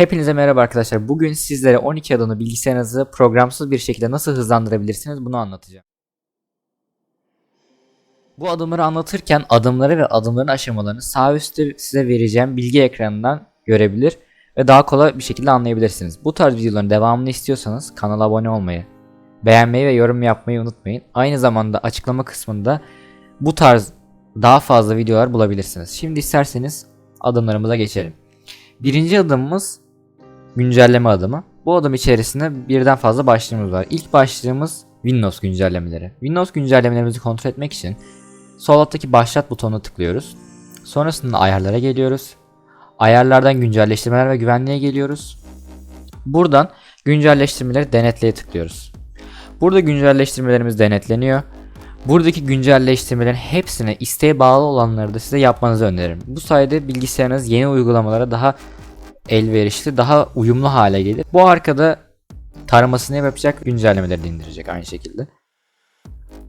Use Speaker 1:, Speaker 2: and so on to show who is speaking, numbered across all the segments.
Speaker 1: Hepinize merhaba arkadaşlar. Bugün sizlere 12 adımlı bilgisayarınızı programsız bir şekilde nasıl hızlandırabilirsiniz bunu anlatacağım. Bu adımları anlatırken adımları ve adımların aşamalarını sağ üstte size vereceğim bilgi ekranından görebilir ve daha kolay bir şekilde anlayabilirsiniz. Bu tarz videoların devamını istiyorsanız kanala abone olmayı, beğenmeyi ve yorum yapmayı unutmayın. Aynı zamanda açıklama kısmında bu tarz daha fazla videolar bulabilirsiniz. Şimdi isterseniz adımlarımıza geçelim. Birinci adımımız güncelleme adımı. Bu adım içerisinde birden fazla başlığımız var. İlk başlığımız Windows güncellemeleri. Windows güncellemelerimizi kontrol etmek için sol alttaki başlat butonuna tıklıyoruz. Sonrasında ayarlara geliyoruz. Ayarlardan güncelleştirmeler ve güvenliğe geliyoruz. Buradan güncelleştirmeleri denetleye tıklıyoruz. Burada güncelleştirmelerimiz denetleniyor. Buradaki güncelleştirmelerin hepsine isteğe bağlı olanları da size yapmanızı öneririm. Bu sayede bilgisayarınız yeni uygulamalara daha elverişli, daha uyumlu hale gelir. Bu arkada taramasını yapacak, güncellemeleri indirecek aynı şekilde.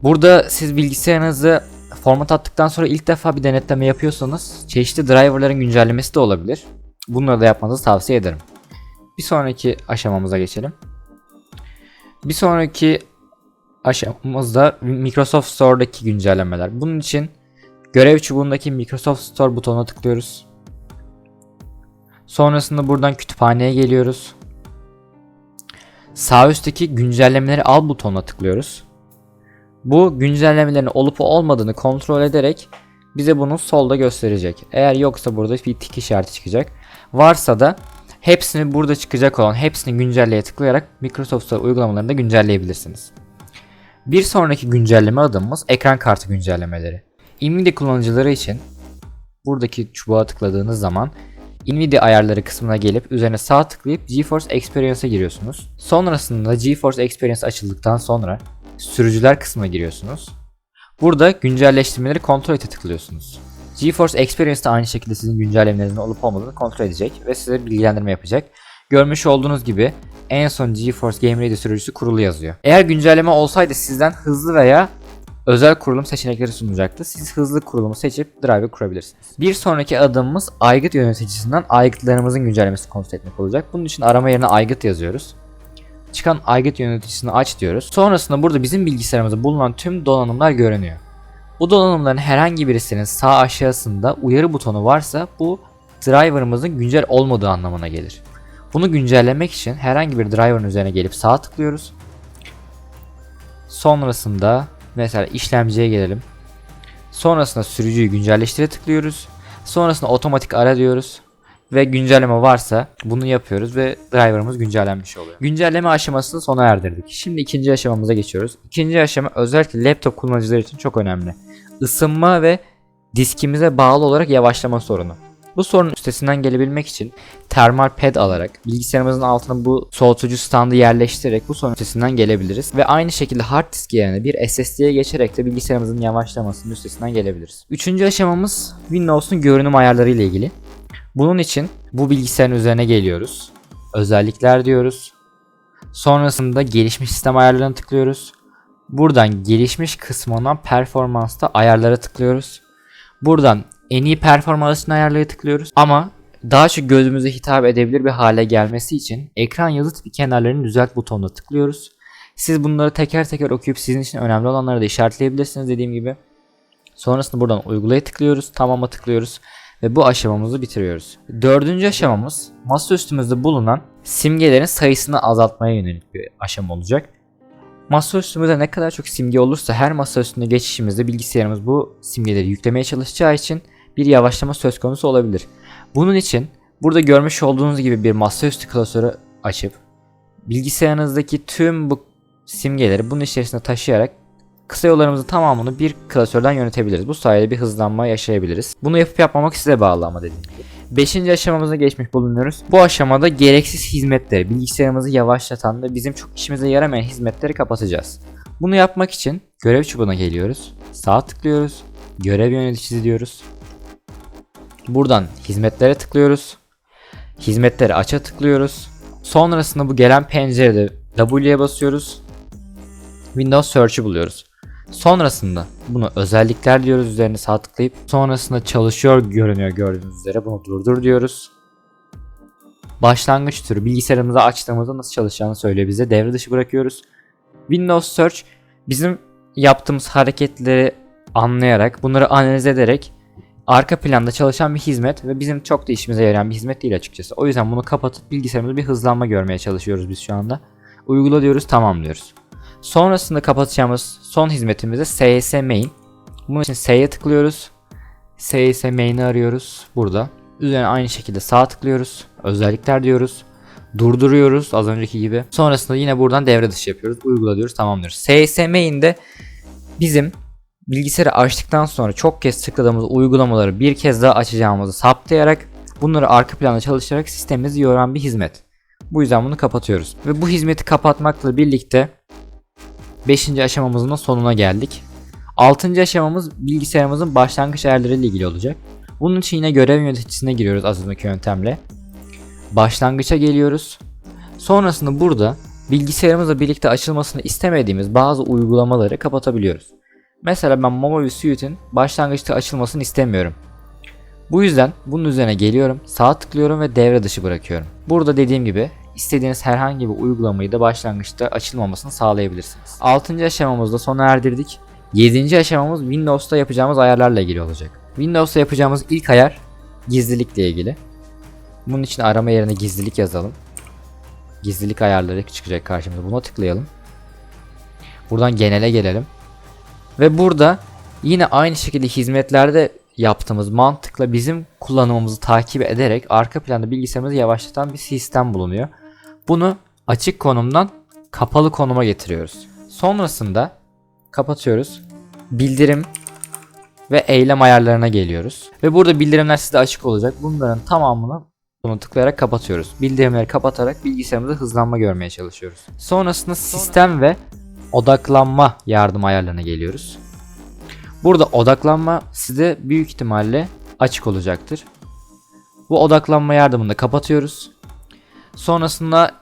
Speaker 1: Burada siz bilgisayarınızı format attıktan sonra ilk defa bir denetleme yapıyorsanız çeşitli driverların güncellemesi de olabilir. Bunları da yapmanızı tavsiye ederim. Bir sonraki aşamamıza geçelim. Bir sonraki aşamamızda Microsoft Store'daki güncellemeler. Bunun için görev çubuğundaki Microsoft Store butonuna tıklıyoruz. Sonrasında buradan kütüphaneye geliyoruz. Sağ üstteki güncellemeleri al butonuna tıklıyoruz. Bu güncellemelerin olup olmadığını kontrol ederek bize bunu solda gösterecek. Eğer yoksa burada bir tik işareti çıkacak. Varsa da hepsini burada çıkacak olan hepsini güncelleye tıklayarak Microsoft Store uygulamalarını da güncelleyebilirsiniz. Bir sonraki güncelleme adımımız ekran kartı güncellemeleri. Nvidia kullanıcıları için buradaki çubuğa tıkladığınız zaman Nvidia ayarları kısmına gelip üzerine sağ tıklayıp GeForce Experience'a giriyorsunuz. Sonrasında GeForce Experience açıldıktan sonra sürücüler kısmına giriyorsunuz. Burada güncelleştirmeleri kontrol ete tıklıyorsunuz. GeForce Experience de aynı şekilde sizin güncellemelerinizin olup olmadığını kontrol edecek ve size bilgilendirme yapacak. Görmüş olduğunuz gibi en son GeForce Game Ready sürücüsü kurulu yazıyor. Eğer güncelleme olsaydı sizden hızlı veya özel kurulum seçenekleri sunacaktı. Siz hızlı kurulumu seçip driver kurabilirsiniz. Bir sonraki adımımız aygıt yöneticisinden aygıtlarımızın güncellemesini kontrol etmek olacak. Bunun için arama yerine aygıt yazıyoruz. Çıkan aygıt yöneticisini aç diyoruz. Sonrasında burada bizim bilgisayarımızda bulunan tüm donanımlar görünüyor. Bu donanımların herhangi birisinin sağ aşağısında uyarı butonu varsa bu driver'ımızın güncel olmadığı anlamına gelir. Bunu güncellemek için herhangi bir driver'ın üzerine gelip sağ tıklıyoruz. Sonrasında mesela işlemciye gelelim. Sonrasında sürücüyü güncelleştire tıklıyoruz. Sonrasında otomatik ara diyoruz. Ve güncelleme varsa bunu yapıyoruz ve driver'ımız güncellenmiş oluyor. Güncelleme aşamasını sona erdirdik. Şimdi ikinci aşamamıza geçiyoruz. İkinci aşama özellikle laptop kullanıcıları için çok önemli. Isınma ve diskimize bağlı olarak yavaşlama sorunu. Bu sorunun üstesinden gelebilmek için termal pad alarak bilgisayarımızın altına bu soğutucu standı yerleştirerek bu sorunun üstesinden gelebiliriz. Ve aynı şekilde hard disk yerine bir SSD'ye geçerek de bilgisayarımızın yavaşlamasının üstesinden gelebiliriz. Üçüncü aşamamız Windows'un görünüm ayarları ile ilgili. Bunun için bu bilgisayarın üzerine geliyoruz. Özellikler diyoruz. Sonrasında gelişmiş sistem ayarlarına tıklıyoruz. Buradan gelişmiş kısmından performansta ayarlara tıklıyoruz. Buradan en iyi performans için ayarları tıklıyoruz. Ama daha çok gözümüze hitap edebilir bir hale gelmesi için ekran yazı tipi kenarlarını düzelt butonuna tıklıyoruz. Siz bunları teker teker okuyup sizin için önemli olanları da işaretleyebilirsiniz dediğim gibi. Sonrasında buradan uygulaya tıklıyoruz, tamama tıklıyoruz ve bu aşamamızı bitiriyoruz. Dördüncü aşamamız masa üstümüzde bulunan simgelerin sayısını azaltmaya yönelik bir aşama olacak. Masa üstümüzde ne kadar çok simge olursa her masa üstünde geçişimizde bilgisayarımız bu simgeleri yüklemeye çalışacağı için bir yavaşlama söz konusu olabilir. Bunun için burada görmüş olduğunuz gibi bir masaüstü klasörü açıp bilgisayarınızdaki tüm bu simgeleri bunun içerisine taşıyarak kısa yollarımızın tamamını bir klasörden yönetebiliriz. Bu sayede bir hızlanma yaşayabiliriz. Bunu yapıp yapmamak size bağlı ama dediğim gibi. Beşinci aşamamıza geçmiş bulunuyoruz. Bu aşamada gereksiz hizmetleri, bilgisayarımızı yavaşlatan ve bizim çok işimize yaramayan hizmetleri kapatacağız. Bunu yapmak için görev çubuğuna geliyoruz. Sağ tıklıyoruz. Görev yöneticisi diyoruz. Buradan hizmetlere tıklıyoruz. Hizmetleri aça tıklıyoruz. Sonrasında bu gelen pencerede W'ye basıyoruz. Windows Search'ı buluyoruz. Sonrasında bunu özellikler diyoruz üzerine sağ tıklayıp sonrasında çalışıyor görünüyor gördüğünüz üzere bunu durdur diyoruz. başlangıç türü bilgisayarımızı açtığımızda nasıl çalışacağını söylüyor bize. Devre dışı bırakıyoruz. Windows Search bizim yaptığımız hareketleri anlayarak, bunları analiz ederek arka planda çalışan bir hizmet ve bizim çok da işimize yarayan bir hizmet değil açıkçası. O yüzden bunu kapatıp bilgisayarımızda bir hızlanma görmeye çalışıyoruz biz şu anda. Uygula diyoruz, tamam diyoruz. Sonrasında kapatacağımız son hizmetimiz de CS Main. Bunun için S'ye tıklıyoruz. CS Main'i arıyoruz burada. Üzerine aynı şekilde sağ tıklıyoruz. Özellikler diyoruz. Durduruyoruz az önceki gibi. Sonrasında yine buradan devre dışı yapıyoruz. Uygula diyoruz, tamam diyoruz. CS Main'de bizim bilgisayarı açtıktan sonra çok kez tıkladığımız uygulamaları bir kez daha açacağımızı saptayarak bunları arka planda çalıştırarak sistemimizi yoran bir hizmet. Bu yüzden bunu kapatıyoruz. Ve bu hizmeti kapatmakla birlikte 5. aşamamızın da sonuna geldik. 6. aşamamız bilgisayarımızın başlangıç ayarlarıyla ilgili olacak. Bunun için yine görev yöneticisine giriyoruz az önceki yöntemle. Başlangıça geliyoruz. Sonrasında burada bilgisayarımızla birlikte açılmasını istemediğimiz bazı uygulamaları kapatabiliyoruz. Mesela ben Mobile Suite'in başlangıçta açılmasını istemiyorum. Bu yüzden bunun üzerine geliyorum, sağ tıklıyorum ve devre dışı bırakıyorum. Burada dediğim gibi istediğiniz herhangi bir uygulamayı da başlangıçta açılmamasını sağlayabilirsiniz. 6. aşamamızda sona erdirdik. 7. aşamamız Windows'ta yapacağımız ayarlarla ilgili olacak. Windows'ta yapacağımız ilk ayar gizlilikle ilgili. Bunun için arama yerine gizlilik yazalım. Gizlilik ayarları çıkacak karşımıza. Buna tıklayalım. Buradan genele gelelim. Ve burada yine aynı şekilde hizmetlerde yaptığımız mantıkla bizim kullanımımızı takip ederek arka planda bilgisayarımızı yavaşlatan bir sistem bulunuyor. Bunu açık konumdan kapalı konuma getiriyoruz. Sonrasında kapatıyoruz. Bildirim ve eylem ayarlarına geliyoruz. Ve burada bildirimler size açık olacak. Bunların tamamını bunu tıklayarak kapatıyoruz. Bildirimleri kapatarak bilgisayarımızda hızlanma görmeye çalışıyoruz. Sonrasında sistem ve odaklanma yardım ayarlarına geliyoruz. Burada odaklanma size büyük ihtimalle açık olacaktır. Bu odaklanma yardımını kapatıyoruz. Sonrasında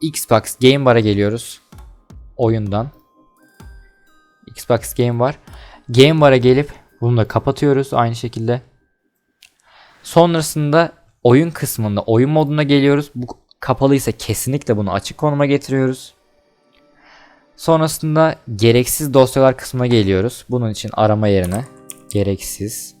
Speaker 1: Xbox Game Bar'a geliyoruz. Oyundan. Xbox Game Bar. Game Bar'a gelip bunu da kapatıyoruz aynı şekilde. Sonrasında oyun kısmında oyun moduna geliyoruz. Bu kapalıysa kesinlikle bunu açık konuma getiriyoruz. Sonrasında gereksiz dosyalar kısmına geliyoruz. Bunun için arama yerine gereksiz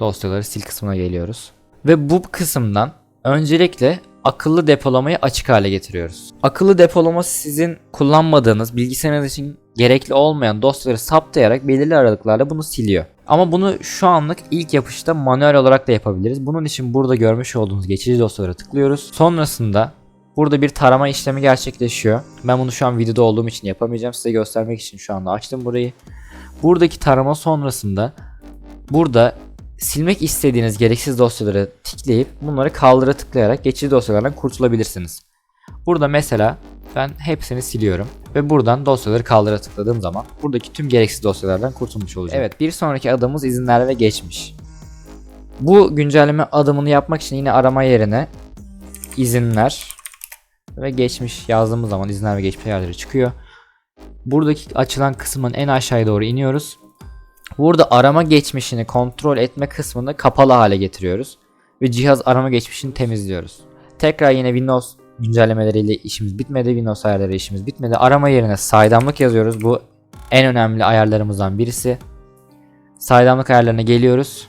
Speaker 1: dosyaları sil kısmına geliyoruz. Ve bu kısımdan öncelikle akıllı depolamayı açık hale getiriyoruz. Akıllı depolama sizin kullanmadığınız bilgisayarınız için gerekli olmayan dosyaları saptayarak belirli aralıklarla bunu siliyor. Ama bunu şu anlık ilk yapışta manuel olarak da yapabiliriz. Bunun için burada görmüş olduğunuz geçici dosyalara tıklıyoruz. Sonrasında Burada bir tarama işlemi gerçekleşiyor. Ben bunu şu an videoda olduğum için yapamayacağım. Size göstermek için şu anda açtım burayı. Buradaki tarama sonrasında burada silmek istediğiniz gereksiz dosyaları tıklayıp bunları kaldıra tıklayarak geçici dosyalardan kurtulabilirsiniz. Burada mesela ben hepsini siliyorum ve buradan dosyaları kaldıra tıkladığım zaman buradaki tüm gereksiz dosyalardan kurtulmuş olacağım. Evet bir sonraki adımımız izinler ve geçmiş. Bu güncelleme adımını yapmak için yine arama yerine izinler ve geçmiş yazdığımız zaman izinler ve geçmiş ayarları çıkıyor. Buradaki açılan kısmın en aşağıya doğru iniyoruz. Burada arama geçmişini kontrol etme kısmını kapalı hale getiriyoruz. Ve cihaz arama geçmişini temizliyoruz. Tekrar yine Windows güncellemeleriyle işimiz bitmedi. Windows ayarları işimiz bitmedi. Arama yerine saydamlık yazıyoruz. Bu en önemli ayarlarımızdan birisi. Saydamlık ayarlarına geliyoruz.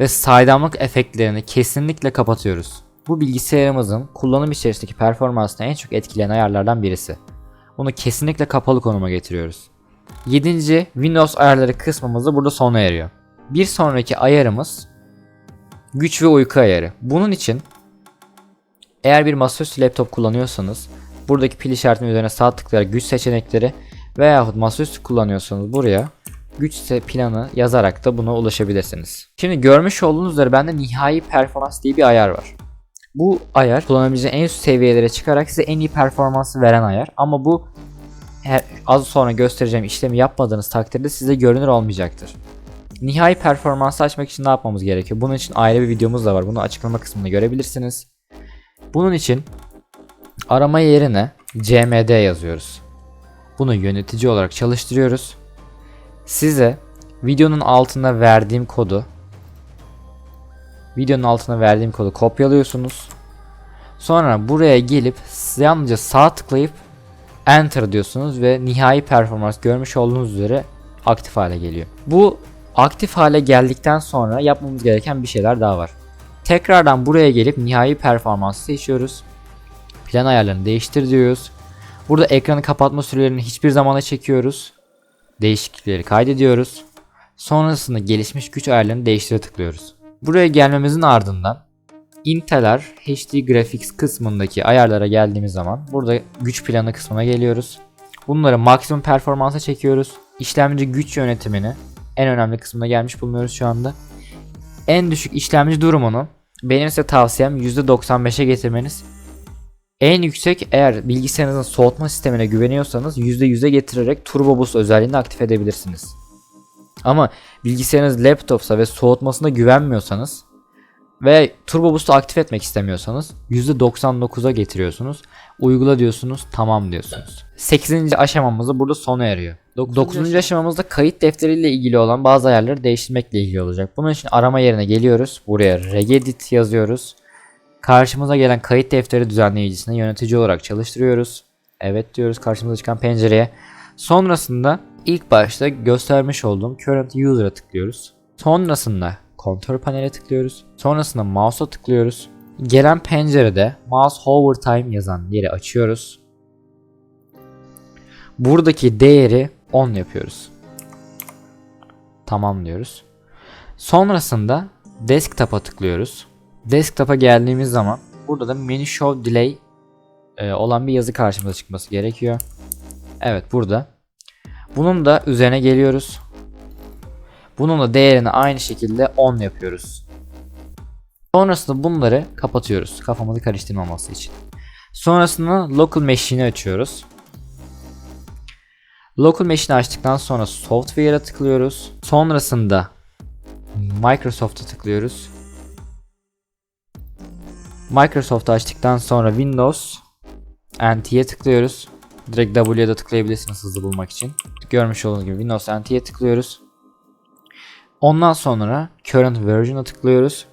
Speaker 1: Ve saydamlık efektlerini kesinlikle kapatıyoruz. Bu bilgisayarımızın kullanım içerisindeki performansını en çok etkileyen ayarlardan birisi. Bunu kesinlikle kapalı konuma getiriyoruz. 7. Windows ayarları kısmımız da burada sona eriyor. Bir sonraki ayarımız güç ve uyku ayarı. Bunun için eğer bir masaüstü laptop kullanıyorsanız buradaki pil işaretinin üzerine sağ tıklayarak güç seçenekleri veyahut masaüstü kullanıyorsanız buraya güç planı yazarak da buna ulaşabilirsiniz. Şimdi görmüş olduğunuz üzere bende nihai performans diye bir ayar var. Bu ayar kullanabileceğiniz en üst seviyelere çıkarak size en iyi performansı veren ayar. Ama bu her, az sonra göstereceğim işlemi yapmadığınız takdirde size görünür olmayacaktır. Nihai performansı açmak için ne yapmamız gerekiyor? Bunun için ayrı bir videomuz da var. Bunu açıklama kısmında görebilirsiniz. Bunun için arama yerine cmd yazıyoruz. Bunu yönetici olarak çalıştırıyoruz. Size videonun altında verdiğim kodu videonun altına verdiğim kodu kopyalıyorsunuz. Sonra buraya gelip yalnızca sağ tıklayıp enter diyorsunuz ve nihai performans görmüş olduğunuz üzere aktif hale geliyor. Bu aktif hale geldikten sonra yapmamız gereken bir şeyler daha var. Tekrardan buraya gelip nihai performansı seçiyoruz. Plan ayarlarını değiştir diyoruz. Burada ekranı kapatma sürelerini hiçbir zamana çekiyoruz. Değişiklikleri kaydediyoruz. Sonrasında gelişmiş güç ayarlarını değiştire tıklıyoruz. Buraya gelmemizin ardından Inteler HD Graphics kısmındaki ayarlara geldiğimiz zaman burada güç planı kısmına geliyoruz. Bunları maksimum performansa çekiyoruz. İşlemci güç yönetimini en önemli kısmına gelmiş bulunuyoruz şu anda. En düşük işlemci durumunu benim size tavsiyem %95'e getirmeniz. En yüksek eğer bilgisayarınızın soğutma sistemine güveniyorsanız %100'e getirerek Turbo Boost özelliğini aktif edebilirsiniz. Ama bilgisayarınız laptopsa ve soğutmasına güvenmiyorsanız ve Turbo Boost'u aktif etmek istemiyorsanız %99'a getiriyorsunuz. Uygula diyorsunuz, tamam diyorsunuz. 8. aşamamızı burada sona eriyor. 9. aşamamızda kayıt defteriyle ilgili olan bazı ayarları değiştirmekle ilgili olacak. Bunun için arama yerine geliyoruz. Buraya regedit yazıyoruz. Karşımıza gelen kayıt defteri düzenleyicisine yönetici olarak çalıştırıyoruz. Evet diyoruz karşımıza çıkan pencereye. Sonrasında ilk başta göstermiş olduğum current user'a tıklıyoruz. Sonrasında kontrol panele tıklıyoruz. Sonrasında mouse'a tıklıyoruz. Gelen pencerede mouse hover time yazan yeri açıyoruz. Buradaki değeri 10 yapıyoruz. Tamam diyoruz. Sonrasında desktop'a tıklıyoruz. Desktop'a geldiğimiz zaman burada da menu show delay e, olan bir yazı karşımıza çıkması gerekiyor. Evet burada. Bunun da üzerine geliyoruz. Bunun da değerini aynı şekilde 10 yapıyoruz. Sonrasında bunları kapatıyoruz. Kafamızı karıştırmaması için. Sonrasında local machine'i açıyoruz. Local machine'i açtıktan sonra software'a tıklıyoruz. Sonrasında Microsoft'a tıklıyoruz. Microsoft'u açtıktan sonra Windows NT'ye tıklıyoruz. Direkt W'ye de tıklayabilirsiniz hızlı bulmak için. Görmüş olduğunuz gibi Windows NT'ye tıklıyoruz. Ondan sonra Current Version'a tıklıyoruz.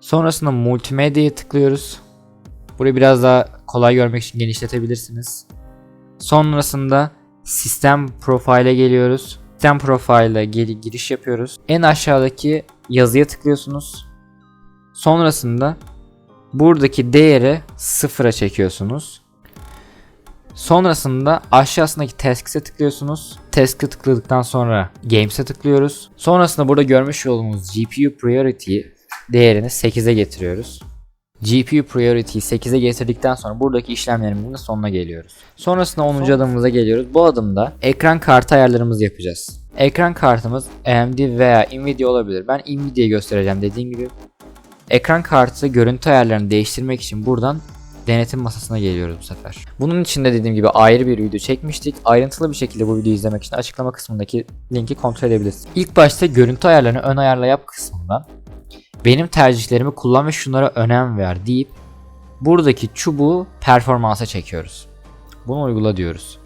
Speaker 1: Sonrasında Multimedia'ya tıklıyoruz. Burayı biraz daha kolay görmek için genişletebilirsiniz. Sonrasında Sistem Profile'e geliyoruz. Sistem Profile'e geri giriş yapıyoruz. En aşağıdaki yazıya tıklıyorsunuz. Sonrasında buradaki değeri sıfıra çekiyorsunuz. Sonrasında aşağısındaki Tasks'e tıklıyorsunuz. Task'e tıkladıktan sonra Games'e tıklıyoruz. Sonrasında burada görmüş olduğumuz GPU Priority değerini 8'e getiriyoruz. GPU Priority'yi 8'e getirdikten sonra buradaki işlemlerimizin sonuna geliyoruz. Sonrasında 10. adımımıza geliyoruz. Bu adımda ekran kartı ayarlarımızı yapacağız. Ekran kartımız AMD veya Nvidia olabilir. Ben Nvidia'yı göstereceğim dediğim gibi. Ekran kartı görüntü ayarlarını değiştirmek için buradan denetim masasına geliyoruz bu sefer. Bunun için de dediğim gibi ayrı bir video çekmiştik. Ayrıntılı bir şekilde bu videoyu izlemek için açıklama kısmındaki linki kontrol edebilirsiniz. İlk başta görüntü ayarlarını ön ayarla yap kısmından benim tercihlerimi kullan ve şunlara önem ver deyip buradaki çubuğu performansa çekiyoruz. Bunu uygula diyoruz.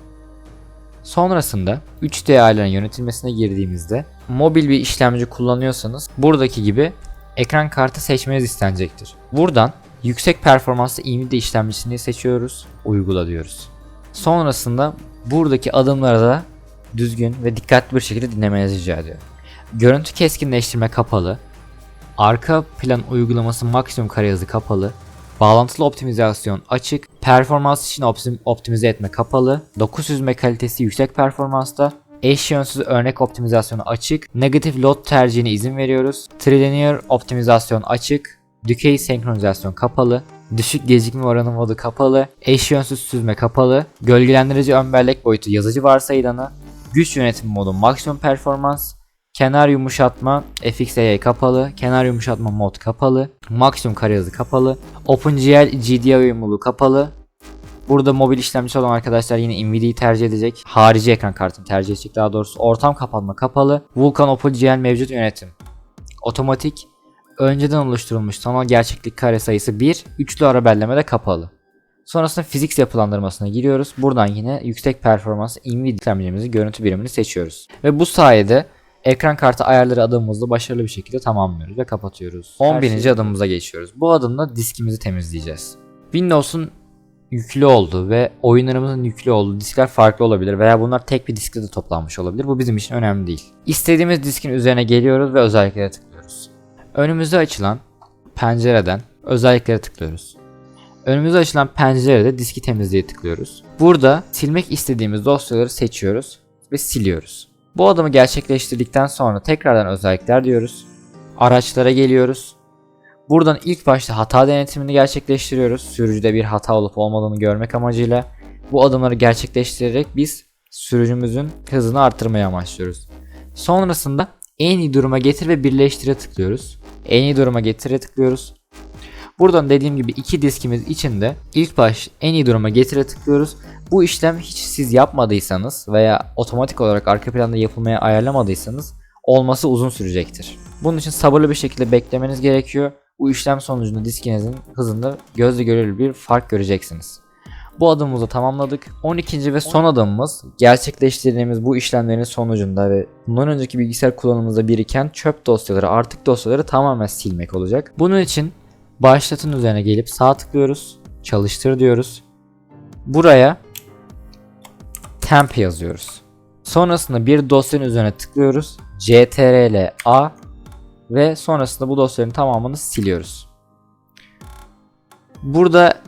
Speaker 1: Sonrasında 3D ayarların yönetilmesine girdiğimizde mobil bir işlemci kullanıyorsanız buradaki gibi ekran kartı seçmeniz istenecektir. Buradan yüksek performanslı Nvidia işlemcisini seçiyoruz, uygula diyoruz. Sonrasında buradaki adımları da düzgün ve dikkatli bir şekilde dinlemenizi rica ediyorum. Görüntü keskinleştirme kapalı, arka plan uygulaması maksimum kare hızı kapalı, bağlantılı optimizasyon açık, performans için optim- optimize etme kapalı, doku süzme kalitesi yüksek performansta, eş yönsüz örnek optimizasyonu açık, negatif load tercihine izin veriyoruz, trilinear optimizasyon açık, dikey senkronizasyon kapalı, düşük gecikme oranı modu kapalı, eş yönsüz süzme kapalı, gölgelendirici ön bellek boyutu yazıcı varsayılanı, güç yönetim modu maksimum performans, kenar yumuşatma FXAI kapalı, kenar yumuşatma mod kapalı, maksimum kare hızı kapalı, OpenGL GDI uyumluluğu kapalı. Burada mobil işlemcisi olan arkadaşlar yine Nvidia'yı tercih edecek. Harici ekran kartını tercih edecek daha doğrusu. Ortam kapanma kapalı. Vulkan OpenGL mevcut yönetim. Otomatik. Önceden oluşturulmuş sanal gerçeklik kare sayısı 1. Üçlü ara belleme de kapalı. Sonrasında fiziks yapılandırmasına giriyoruz. Buradan yine yüksek performans Nvidia işlemcimizin görüntü birimini seçiyoruz. Ve bu sayede ekran kartı ayarları adımımızda başarılı bir şekilde tamamlıyoruz ve kapatıyoruz. 11. adımımıza geçiyoruz. Bu adımda diskimizi temizleyeceğiz. Windows'un yüklü olduğu ve oyunlarımızın yüklü olduğu diskler farklı olabilir veya bunlar tek bir diskte de toplanmış olabilir. Bu bizim için önemli değil. İstediğimiz diskin üzerine geliyoruz ve özelliklere tıklıyoruz. Önümüze açılan pencereden özelliklere tıklıyoruz. Önümüze açılan pencerede diski temizliğe tıklıyoruz. Burada silmek istediğimiz dosyaları seçiyoruz ve siliyoruz. Bu adımı gerçekleştirdikten sonra tekrardan özellikler diyoruz. Araçlara geliyoruz. Buradan ilk başta hata denetimini gerçekleştiriyoruz. Sürücüde bir hata olup olmadığını görmek amacıyla. Bu adımları gerçekleştirerek biz sürücümüzün hızını arttırmaya amaçlıyoruz. Sonrasında en iyi duruma getir ve birleştire tıklıyoruz. En iyi duruma getire tıklıyoruz. Buradan dediğim gibi iki diskimiz içinde ilk baş en iyi duruma getire tıklıyoruz. Bu işlem hiç siz yapmadıysanız veya otomatik olarak arka planda yapılmaya ayarlamadıysanız olması uzun sürecektir. Bunun için sabırlı bir şekilde beklemeniz gerekiyor. Bu işlem sonucunda diskinizin hızında gözle görülür bir fark göreceksiniz. Bu adımımızı tamamladık. 12. ve son adımımız gerçekleştirdiğimiz bu işlemlerin sonucunda ve bundan önceki bilgisayar kullanımımızda biriken çöp dosyaları, artık dosyaları tamamen silmek olacak. Bunun için başlatın üzerine gelip sağ tıklıyoruz. Çalıştır diyoruz. Buraya temp yazıyoruz. Sonrasında bir dosyanın üzerine tıklıyoruz. ctrl a ve sonrasında bu dosyaların tamamını siliyoruz. Burada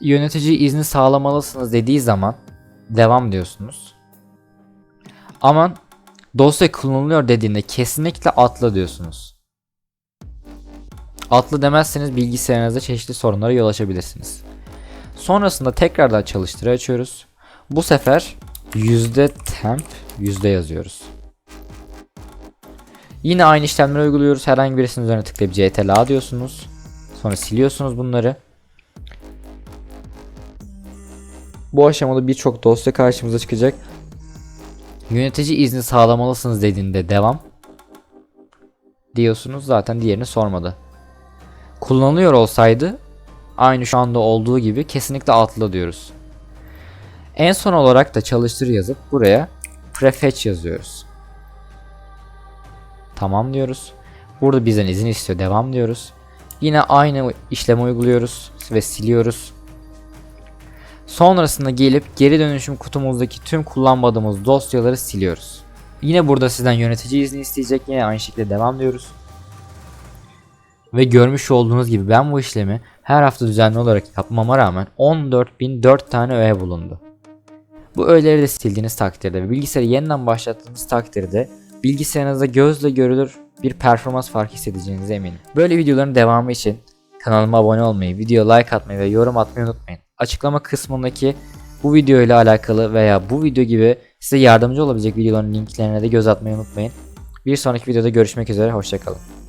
Speaker 1: yönetici izni sağlamalısınız dediği zaman devam diyorsunuz. Aman dosya kullanılıyor dediğinde kesinlikle atla diyorsunuz. Atlı demezseniz bilgisayarınızda çeşitli sorunlara yol açabilirsiniz. Sonrasında tekrardan çalıştırı açıyoruz. Bu sefer yüzde temp yüzde yazıyoruz. Yine aynı işlemleri uyguluyoruz. Herhangi birisinin üzerine tıklayıp CTRL diyorsunuz. Sonra siliyorsunuz bunları. Bu aşamada birçok dosya karşımıza çıkacak. Yönetici izni sağlamalısınız dediğinde devam diyorsunuz. Zaten diğerini sormadı. Kullanılıyor olsaydı aynı şu anda olduğu gibi kesinlikle atla diyoruz. En son olarak da çalıştır yazıp buraya prefetch yazıyoruz. Tamam diyoruz. Burada bizden izin istiyor. Devam diyoruz. Yine aynı işlemi uyguluyoruz ve siliyoruz. Sonrasında gelip geri dönüşüm kutumuzdaki tüm kullanmadığımız dosyaları siliyoruz. Yine burada sizden yönetici izni isteyecek. Yine aynı şekilde devam diyoruz. Ve görmüş olduğunuz gibi ben bu işlemi her hafta düzenli olarak yapmama rağmen 14.004 tane öğe bulundu. Bu öğeleri de sildiğiniz takdirde ve bilgisayarı yeniden başlattığınız takdirde bilgisayarınızda gözle görülür bir performans farkı hissedeceğinize eminim. Böyle videoların devamı için kanalıma abone olmayı, video like atmayı ve yorum atmayı unutmayın. Açıklama kısmındaki bu video ile alakalı veya bu video gibi size yardımcı olabilecek videoların linklerine de göz atmayı unutmayın. Bir sonraki videoda görüşmek üzere, hoşçakalın.